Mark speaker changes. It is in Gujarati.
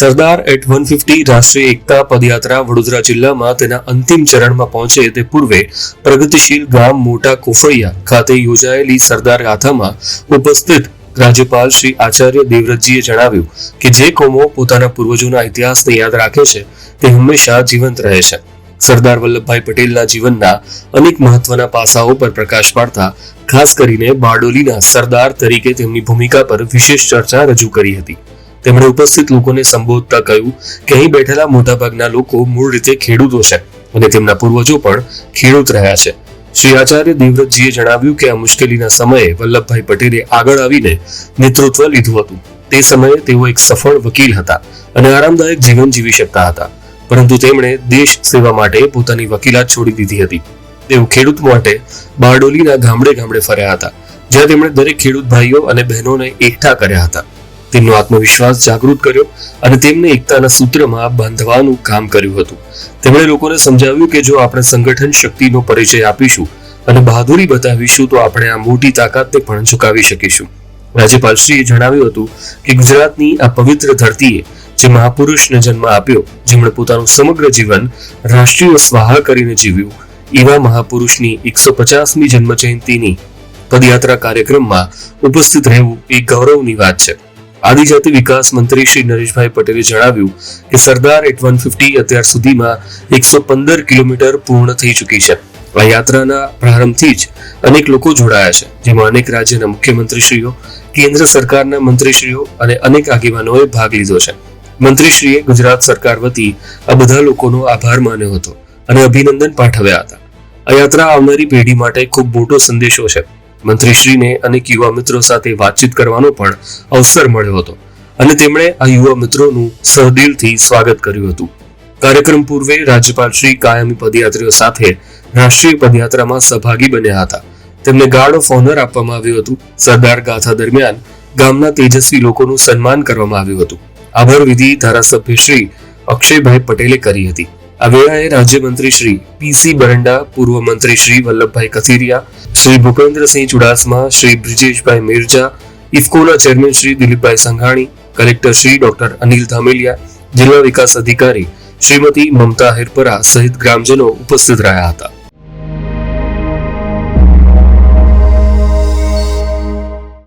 Speaker 1: સરદાર એટ વન ફિફ્ટી રાષ્ટ્રીય એકતા પદયાત્રા વડોદરા જિલ્લામાં તેના અંતિમ ચરણમાં પહોંચે તે પૂર્વે પ્રગતિશીલ ગામ મોટા કોફળિયા ખાતે યોજાયેલી સરદાર ગાથામાં ઉપસ્થિત રાજ્યપાલ શ્રી આચાર્ય દેવવ્રતજીએ જણાવ્યું કે જે કોમો પોતાના પૂર્વજોના ઇતિહાસને યાદ રાખે છે, તે હંમેશા જીવંત રહે છે. સરદાર વલ્લભભાઈ પટેલના જીવનના અનેક મહત્વના પાસાઓ પર પ્રકાશ પાડતા, ખાસ કરીને બારડોલીના સરદાર તરીકે તેમની ભૂમિકા પર વિશેષ ચર્ચા રજૂ કરી હતી. તેમણે ઉપસ્થિત લોકોને સંબોધતા કહ્યું કે અહીં બેઠેલા મોટાભાગના લોકો મૂળ રીતે ખેડૂતો છે અને તેમના પૂર્વજો પણ ખેડૂત રહ્યા છે. શ્રી આચાર્ય દેવવ્રતજીએ જણાવ્યું કે આ મુશ્કેલીના સમયે વલ્લભભાઈ પટેલે આગળ આવીને નેતૃત્વ લીધું હતું. તે સમયે તેઓ એક સફળ વકીલ હતા અને આરામદાયક જીવન જીવી શકતા હતા. પરંતુ તેમણે દેશ સેવા માટે પોતાની વકીલાત છોડી દીધી હતી. તેઓ ખેડૂત માટે બારડોલીના ગામડે ગામડે ફર્યા હતા, જ્યાં તેમણે દરેક ખેડૂત ભાઈઓ અને બહેનોને એકઠા કર્યા હતા. તેમનો આત્મવિશ્વાસ જાગૃત કર્યો અને તેમને એકતાના સૂત્રમાં બાંધવાનું કામ કર્યું હતું. તેમણે લોકોને સમજાવ્યું કે જો આપણે સંગઠન શક્તિનો પરિચય આપીશું અને બહાદુરી બતાવીશું, તો આપણે આ મોટી તાકાતને પણ ઝુકાવી શકીશું. રાજ્યપાલશ્રીએ જણાવ્યું હતું કે ગુજરાતની આ પવિત્ર ધરતીએ જે મહાપુરુષને જન્મ આપ્યો, જેમણે પોતાનું સમગ્ર જીવન રાષ્ટ્રીય સ્વાહા કરીને જીવ્યું, એવા મહાપુરુષની એકસો પચાસમી જન્મ જયંતિની પદયાત્રા કાર્યક્રમમાં ઉપસ્થિત રહેવું એ ગૌરવની વાત છે. આદિજાતિ વિકાસ મંત્રી શ્રી નરેશભાઈ પટેલે જણાવ્યું કે સરદાર એટ વન ફિફ્ટી અત્યાર સુધીમાં એકસો પંદર કિલોમીટર પૂર્ણ થઈ ચૂકી છે. આ યાત્રાના પ્રારંભથી જ અનેક લોકો જોડાયા છે, જેમાં અનેક રાજ્યના મુખ્યમંત્રીશ્રીઓ, કેન્દ્ર સરકારના મંત્રીશ્રીઓ અને અનેક આગેવાનોએ ભાગ લીધો છે. મંત્રીશ્રીએ ગુજરાત સરકાર વતી આ બધા લોકોનો આભાર માન્યો હતો અને અભિનંદન પાઠવ્યા હતા. આ યાત્રા આવનારી પેઢી માટે ખૂબ મોટો સંદેશો છે. મંત્રીશ્રીને અનેક યુવા મિત્રો સાથે વાતચીત કરવાનો પણ અવસર મળ્યો હતો. અને તેમણે આ યુવા મિત્રોનું સહદિલથી સ્વાગત કર્યું હતું. કાર્યક્રમ પૂર્વે રાજ્યપાલ શ્રી કાયમી પદયાત્રીઓ સાથે રાષ્ટ્રીય પદયાત્રામાં સહભાગી બન્યા હતા. તેમને ગાર્ડ ઓફ ઓનર આપવામાં આવ્યું હતું. સરદાર ગાથા દરમિયાન ગામના તેજસ્વી લોકોનું સન્માન કરવામાં આવ્યું હતું. આભાર વિધિ ધારાસભ્ય શ્રી અક્ષયભાઈ પટેલે કરી હતી. આ વેળાએ રાજ્યમંત્રી શ્રી પીસી બરંડા, પૂર્વ મંત્રી Shri Vallabhbhai Kathiriya Shri Bhupendrasinh Chudasama, Shri Brijeshbhai Mirza, ઇફકોના chairman Shri Dilipbhai Sanghani, collector Shri doctor Anil Dhameliya, જિલ્લા વિકાસ અધિકારી શ્રીમતી મમતા હેરપરા સહિત ગ્રામજનો ઉપસ્થિત રહ્યા હતા.